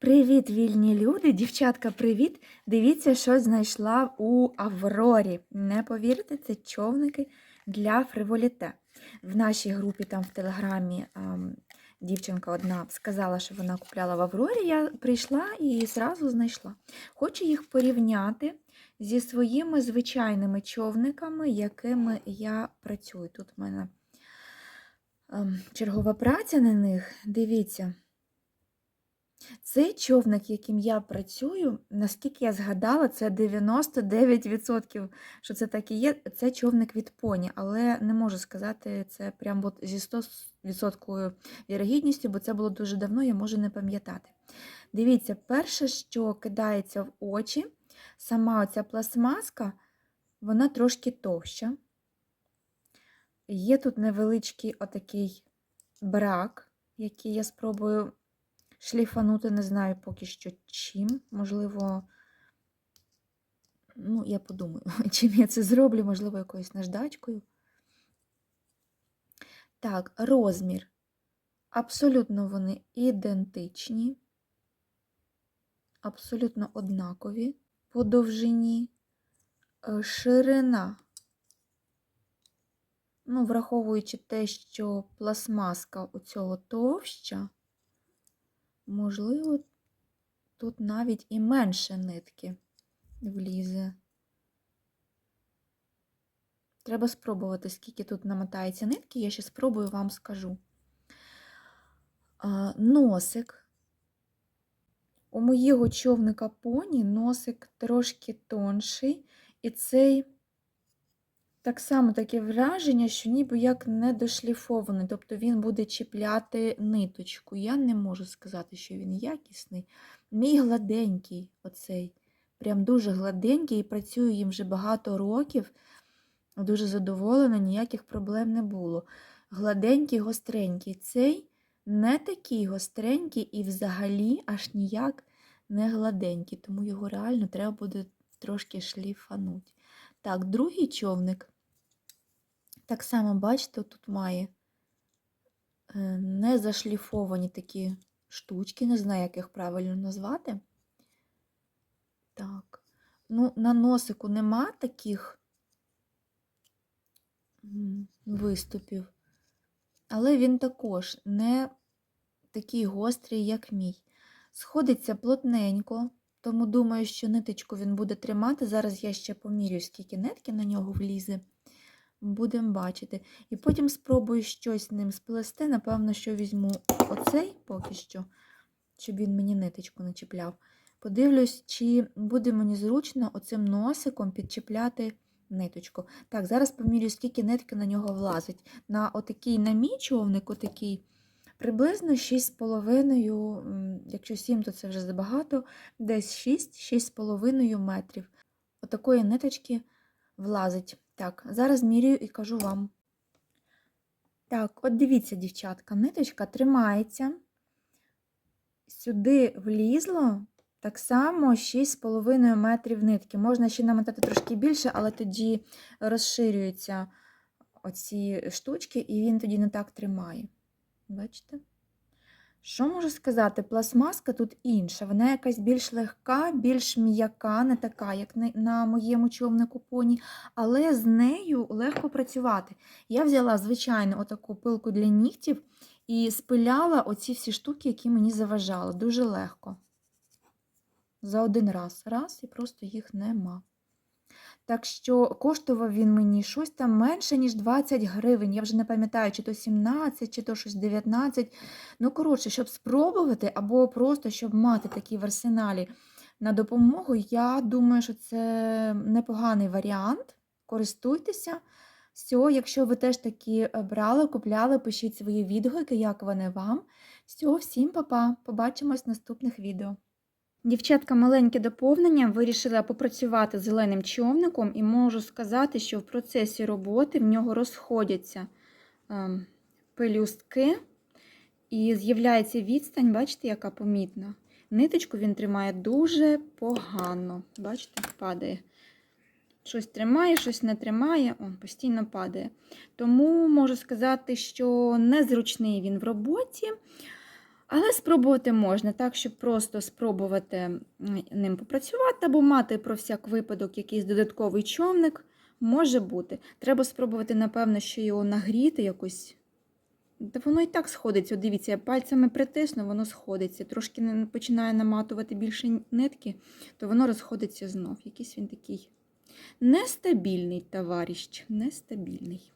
Привіт, вільні люди! Дівчатка, привіт! Дивіться, що знайшла у Аврорі. Не повірите, це човники для фриволіте. В нашій групі там в Телеграмі дівчинка одна сказала, що вона купляла в Аврорі. Я прийшла і зразу знайшла. Хочу їх порівняти зі своїми звичайними човниками, якими я працюю. Тут в мене чергова праця на них. Дивіться. Цей човник, яким я працюю, наскільки я згадала, це 99%, що це так і є. Це човник від поні, але не можу сказати це прямо от зі 100% вірогідністю, бо це було дуже давно, я можу не пам'ятати. Дивіться, перше, що кидається в очі, сама оця пластмаска, вона трошки товща. Є тут невеличкий отакий брак, який я спробую шліфанути, не знаю поки що чим. Можливо, ну, я подумаю, чим я це зроблю, можливо, якоюсь наждачкою. Так, розмір. Абсолютно вони ідентичні, абсолютно однакові по довжині. Е, Ширина, ну, враховуючи те, що пластмаска у цього товща, Можливо, тут навіть і менше нитки влізе. Треба спробувати, скільки тут намотається нитки, я ще спробую вам скажу. Носик. У моєго човника поні носик трошки тонший, і цей так само таке враження, що ніби як недошліфований, тобто він буде чіпляти ниточку. Я не можу сказати, що він якісний. Мій гладенький, оцей, прям дуже гладенький, і працюю їм вже багато років. Дуже задоволена, ніяких проблем не було. Гладенький, гостренький. Цей не такий гостренький і взагалі аж ніяк не гладенький, тому його реально треба буде трошки шліфануть. Так, другий човник. Так само, бачите, тут має е, не зашліфовані такі штучки, не знаю, як їх правильно назвати. Так, ну, на носику нема таких виступів, але він також не такий гострий, як мій. Сходиться плотненько, тому думаю, що ниточку він буде тримати. Зараз я ще помірюю, скільки нитки на нього влізе. Будемо бачити. І потім спробую щось ним сплести. Напевно, що візьму оцей поки що, щоб він мені ниточку не чіпляв. Подивлюсь, чи буде мені зручно оцим носиком підчіпляти ниточку. Так, зараз помірюю, скільки нитки на нього влазить. На отакий на човник, отакий, приблизно 6,5, якщо 7, то це вже забагато, десь 6-6,5 метрів. Отакої ниточки влазить. Так, зараз міряю і кажу вам. Так, от дивіться, дівчатка, ниточка тримається. Сюди влізло так само 6,5 метрів нитки. Можна ще намотати трошки більше, але тоді розширюються оці штучки, і він тоді не так тримає. Бачите? Що можу сказати? Пластмаска тут інша, вона якась більш легка, більш м'яка, не така, як на моєму човнику поні, але з нею легко працювати. Я взяла, звичайно, отаку пилку для нігтів і спиляла оці всі штуки, які мені заважали. Дуже легко. За один раз. Раз, і просто їх нема. Так що коштував він мені щось там менше, ніж 20 гривень. Я вже не пам'ятаю, чи то 17, чи то щось 19. Ну, коротше, щоб спробувати, або просто щоб мати такі в арсеналі на допомогу, я думаю, що це непоганий варіант. Користуйтеся. Все, якщо ви теж такі брали, купляли, пишіть свої відгуки, як вони вам. Все, всім па-па. Побачимось в наступних відео. Дівчатка, маленьке доповнення, вирішила попрацювати з зеленим човником і можу сказати, що в процесі роботи в нього розходяться е, пелюстки і з'являється відстань, бачите, яка помітна. Ниточку він тримає дуже погано. Бачите, падає. Щось тримає, щось не тримає, о, постійно падає. Тому можу сказати, що незручний він в роботі. Але спробувати можна так, щоб просто спробувати ним попрацювати або мати про всяк випадок якийсь додатковий човник. Може бути. Треба спробувати, напевно, що його нагріти якось. Та воно і так сходиться. От дивіться, я пальцями притисну, воно сходиться. Трошки починає наматувати більше нитки, то воно розходиться знов. Якийсь він такий нестабільний товариш, нестабільний.